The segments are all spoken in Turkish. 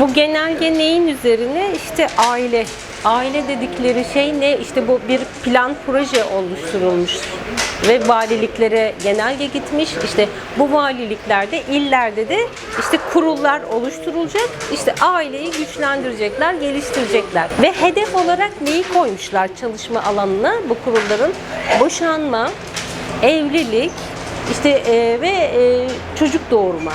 Bu genelge neyin üzerine? İşte aile. Aile dedikleri şey ne? İşte bu bir plan proje oluşturulmuş ve valiliklere genelge gitmiş. İşte bu valiliklerde, illerde de işte kurullar oluşturulacak. İşte aileyi güçlendirecekler, geliştirecekler. Ve hedef olarak neyi koymuşlar çalışma alanına bu kurulların? Boşanma, evlilik, işte e, ve e, çocuk doğurma.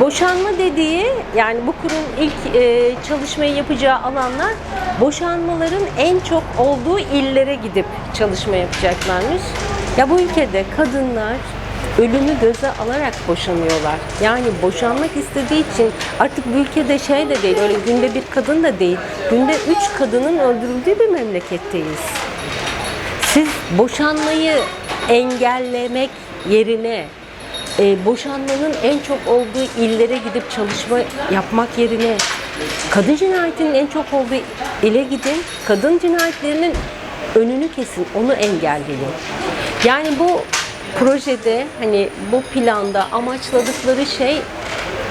Boşanma dediği yani bu kurum ilk e, çalışmayı yapacağı alanlar boşanmaların en çok olduğu illere gidip çalışma yapacaklarmış. Ya bu ülkede kadınlar ölümü göze alarak boşanıyorlar. Yani boşanmak istediği için artık bu ülkede şey de değil, öyle günde bir kadın da değil, günde üç kadının öldürüldüğü bir memleketteyiz. Siz boşanmayı engellemek yerine e, boşanmanın en çok olduğu illere gidip çalışma yapmak yerine kadın cinayetinin en çok olduğu ile gidin. Kadın cinayetlerinin önünü kesin, onu engelleyin. Yani bu projede hani bu planda amaçladıkları şey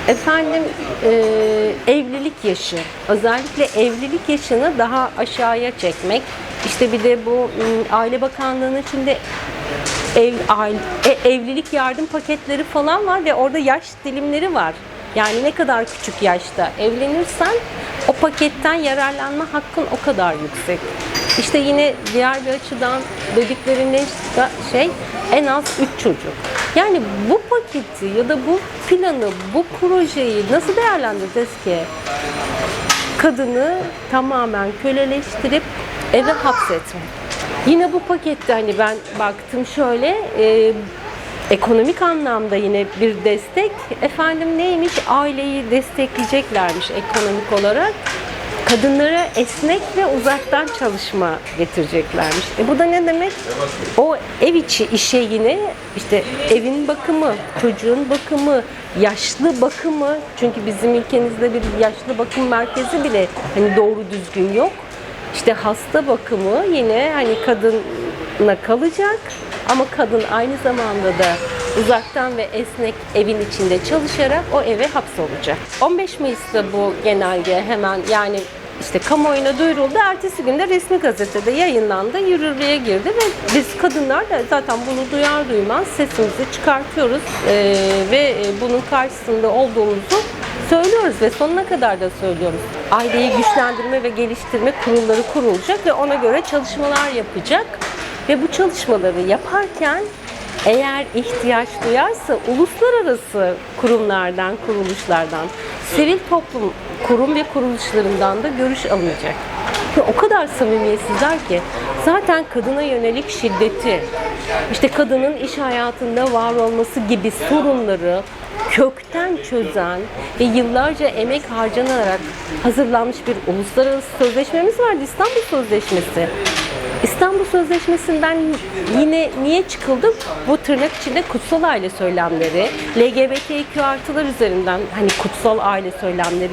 Efendim e, evlilik yaşı, özellikle evlilik yaşını daha aşağıya çekmek. İşte bir de bu Aile Bakanlığı'nın içinde ev, aile, e, evlilik yardım paketleri falan var ve orada yaş dilimleri var. Yani ne kadar küçük yaşta evlenirsen o paketten yararlanma hakkın o kadar yüksek. İşte yine diğer bir açıdan dediklerinde şey en az 3 çocuk. Yani bu paketi ya da bu planı, bu projeyi nasıl değerlendireceğiz ki? Kadını tamamen köleleştirip eve hapsetmek. Yine bu pakette hani ben baktım şöyle e, ekonomik anlamda yine bir destek. Efendim neymiş? Aileyi destekleyeceklermiş ekonomik olarak. Kadınlara esnek ve uzaktan çalışma getireceklermiş. E bu da ne demek? O ev içi işe yine işte evin bakımı, çocuğun bakımı, yaşlı bakımı. Çünkü bizim ülkemizde bir yaşlı bakım merkezi bile hani doğru düzgün yok. İşte hasta bakımı yine hani kadına kalacak ama kadın aynı zamanda da uzaktan ve esnek evin içinde çalışarak o eve hapsolacak. 15 Mayıs'ta bu genelge hemen yani işte kamuoyuna duyuruldu. Ertesi günde resmi gazetede yayınlandı, yürürlüğe girdi ve biz kadınlar da zaten bunu duyar duymaz sesimizi çıkartıyoruz Ee, ve bunun karşısında olduğumuzu söylüyoruz ve sonuna kadar da söylüyoruz. Aileyi güçlendirme ve geliştirme kurulları kurulacak ve ona göre çalışmalar yapacak. Ve bu çalışmaları yaparken eğer ihtiyaç duyarsa uluslararası kurumlardan, kuruluşlardan, sivil toplum kurum ve kuruluşlarından da görüş alınacak. Ve o kadar samimiyetsizler ki zaten kadına yönelik şiddeti, işte kadının iş hayatında var olması gibi sorunları kökten çözen ve yıllarca emek harcanarak hazırlanmış bir uluslararası sözleşmemiz vardı İstanbul Sözleşmesi. İstanbul Sözleşmesi'nden yine niye çıkıldı? Bu tırnak içinde kutsal aile söylemleri, LGBTQ artılar üzerinden hani kutsal aile söylemleri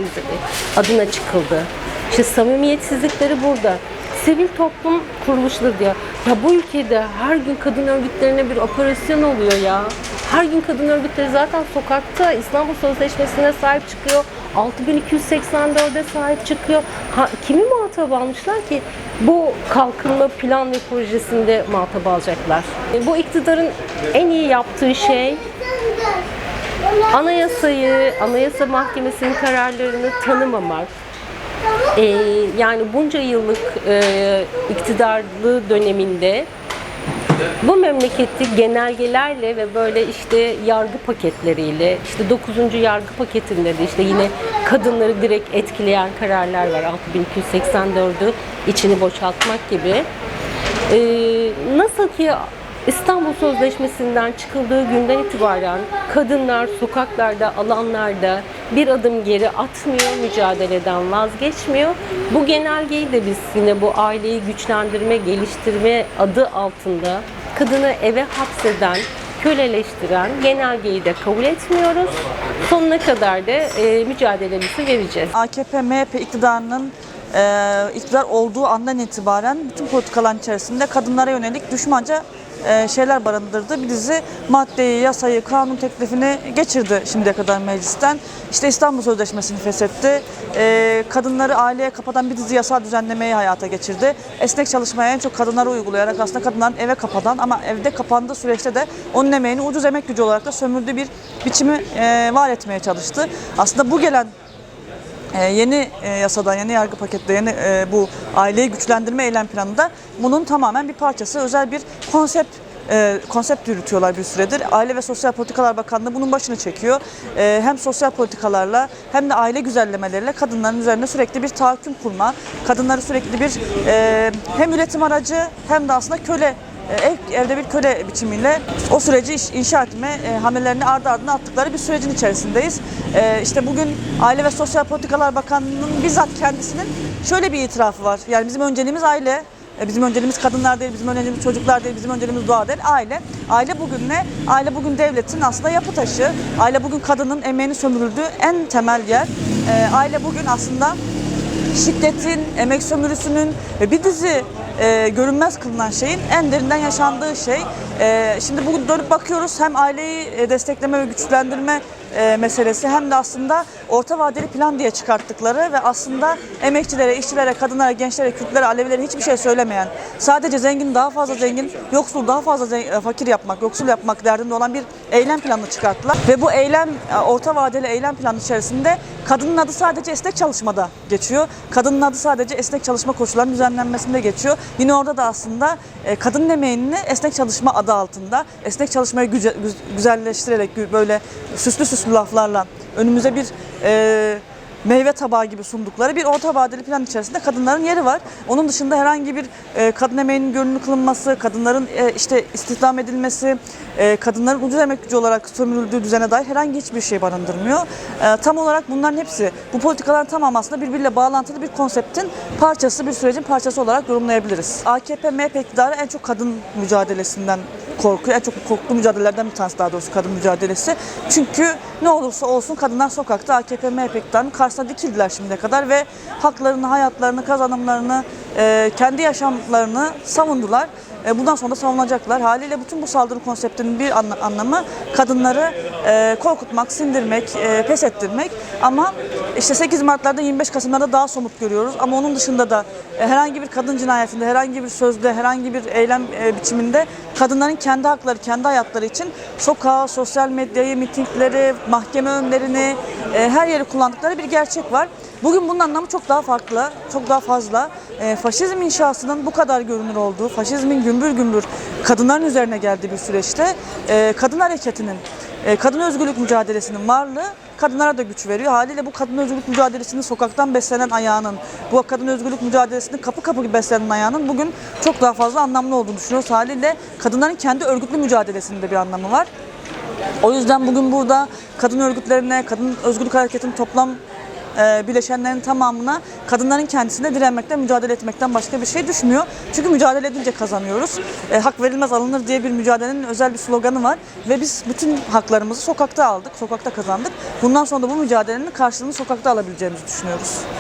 adına çıkıldı. İşte samimiyetsizlikleri burada. Sivil toplum kuruluşları diyor. Ya bu ülkede her gün kadın örgütlerine bir operasyon oluyor ya. Her gün kadın örgütleri zaten sokakta İstanbul Sözleşmesi'ne sahip çıkıyor. 6284'e sahip çıkıyor. Ha, kimi muhatap almışlar ki bu kalkınma plan ve projesinde muhatap alacaklar. E, Bu iktidarın en iyi yaptığı şey anayasayı, anayasa mahkemesinin kararlarını tanımamak. E, yani bunca yıllık e, iktidarlı döneminde bu memleketi genelgelerle ve böyle işte yargı paketleriyle, işte 9. yargı paketinde de işte yine kadınları direkt etkileyen kararlar var. 6284'ü içini boşaltmak gibi. Ee, nasıl ki İstanbul Sözleşmesi'nden çıkıldığı günden itibaren kadınlar sokaklarda, alanlarda bir adım geri atmıyor, mücadeleden vazgeçmiyor. Bu genelgeyi de biz yine bu aileyi güçlendirme, geliştirme adı altında kadını eve hapseden, köleleştiren genelgeyi de kabul etmiyoruz. Sonuna kadar da e, mücadelemizi vereceğiz. AKP, MHP iktidarının e, iktidar olduğu andan itibaren bütün politikaların içerisinde kadınlara yönelik düşmanca şeyler barındırdı. Bir dizi maddeyi, yasayı, kanun teklifini geçirdi şimdiye kadar meclisten. İşte İstanbul Sözleşmesi'ni feshetti. E, kadınları aileye kapatan bir dizi yasal düzenlemeyi hayata geçirdi. Esnek çalışmaya en çok kadınlara uygulayarak aslında kadınların eve kapatan ama evde kapandığı süreçte de onun emeğini ucuz emek gücü olarak da sömürdüğü bir biçimi e, var etmeye çalıştı. Aslında bu gelen yeni e, yasadan, yeni yargı pakette, yeni e, bu aileyi güçlendirme eylem planında bunun tamamen bir parçası. Özel bir konsept e, konsept yürütüyorlar bir süredir. Aile ve Sosyal Politikalar Bakanlığı bunun başını çekiyor. Hem sosyal politikalarla hem de aile güzellemeleriyle kadınların üzerine sürekli bir tahakküm kurma, kadınları sürekli bir hem üretim aracı hem de aslında köle evde bir köle biçimiyle o süreci inşa etme e, hamlelerini ardı ardına attıkları bir sürecin içerisindeyiz. E, işte bugün Aile ve Sosyal Politikalar Bakanlığı'nın bizzat kendisinin şöyle bir itirafı var. Yani bizim önceliğimiz aile, e, Bizim önceliğimiz kadınlar değil, bizim önceliğimiz çocuklar değil, bizim önceliğimiz doğa değil, aile. Aile bugün ne? Aile bugün devletin aslında yapı taşı. Aile bugün kadının emeğini sömürüldüğü en temel yer. E, aile bugün aslında şiddetin, emek sömürüsünün ve bir dizi e, görünmez kılınan şeyin en derinden yaşandığı şey. E, şimdi bugün dönüp bakıyoruz hem aileyi e, destekleme ve güçlendirme e, meselesi hem de aslında orta vadeli plan diye çıkarttıkları ve aslında emekçilere, işçilere, kadınlara, gençlere, Kürtlere, Alevilere hiçbir şey söylemeyen, sadece zengin daha fazla zengin, yoksul daha fazla zen- e, fakir yapmak, yoksul yapmak derdinde olan bir eylem planı çıkarttılar. Ve bu eylem, e, orta vadeli eylem planı içerisinde kadının adı sadece esnek çalışmada geçiyor. Kadının adı sadece esnek çalışma koşullarının düzenlenmesinde geçiyor. Yine orada da aslında e, kadının emeğini esnek çalışma adı altında, esnek çalışmayı güzelleştirerek gü- böyle süslü süslü laflarla önümüze bir e, meyve tabağı gibi sundukları bir orta vadeli plan içerisinde kadınların yeri var. Onun dışında herhangi bir e, kadın emeğinin görünür kılınması, kadınların e, işte istihdam edilmesi, e, kadınların ucuz emek gücü olarak sömürüldüğü düzene dair herhangi hiçbir şey barındırmıyor. E, tam olarak bunların hepsi, bu politikaların tamamı aslında birbiriyle bağlantılı bir konseptin parçası, bir sürecin parçası olarak yorumlayabiliriz. AKP, MHP iktidarı en çok kadın mücadelesinden korkuyor. En çok korktuğu mücadelelerden bir tanesi daha doğrusu kadın mücadelesi. Çünkü ne olursa olsun kadınlar sokakta AKP, MHP iktidarının karşısına dikildiler şimdiye kadar ve haklarını, hayatlarını, kazanımlarını, e, kendi yaşamlarını savundular. E, bundan sonra da savunacaklar. Haliyle bütün bu saldırı konseptinin bir anla- anlamı kadınları e, korkutmak, sindirmek, e, pes ettirmek. Ama işte 8 Mart'larda 25 Kasım'larda daha somut görüyoruz. Ama onun dışında da e, herhangi bir kadın cinayetinde, herhangi bir sözde, herhangi bir eylem e, biçiminde kadınların kendi hakları, kendi hayatları için sokağı, sosyal medyayı, mitingleri, mahkeme önlerini, e, her yeri kullandıkları bir gerçek var. Bugün bunun anlamı çok daha farklı, çok daha fazla. E, faşizm inşasının bu kadar görünür olduğu, faşizmin gümbür gümbür kadınların üzerine geldiği bir süreçte e, kadın hareketinin, e, kadın özgürlük mücadelesinin varlığı kadınlara da güç veriyor. Haliyle bu kadın özgürlük mücadelesinin sokaktan beslenen ayağının, bu kadın özgürlük mücadelesinin kapı kapı beslenen ayağının bugün çok daha fazla anlamlı olduğunu düşünüyoruz. Haliyle kadınların kendi örgütlü mücadelesinin de bir anlamı var. O yüzden bugün burada kadın örgütlerine, kadın özgürlük hareketinin toplam e, bileşenlerin tamamına kadınların kendisine direnmekten, mücadele etmekten başka bir şey düşmüyor. Çünkü mücadele edince kazanıyoruz. E, hak verilmez alınır diye bir mücadelenin özel bir sloganı var ve biz bütün haklarımızı sokakta aldık, sokakta kazandık. Bundan sonra da bu mücadelenin karşılığını sokakta alabileceğimizi düşünüyoruz.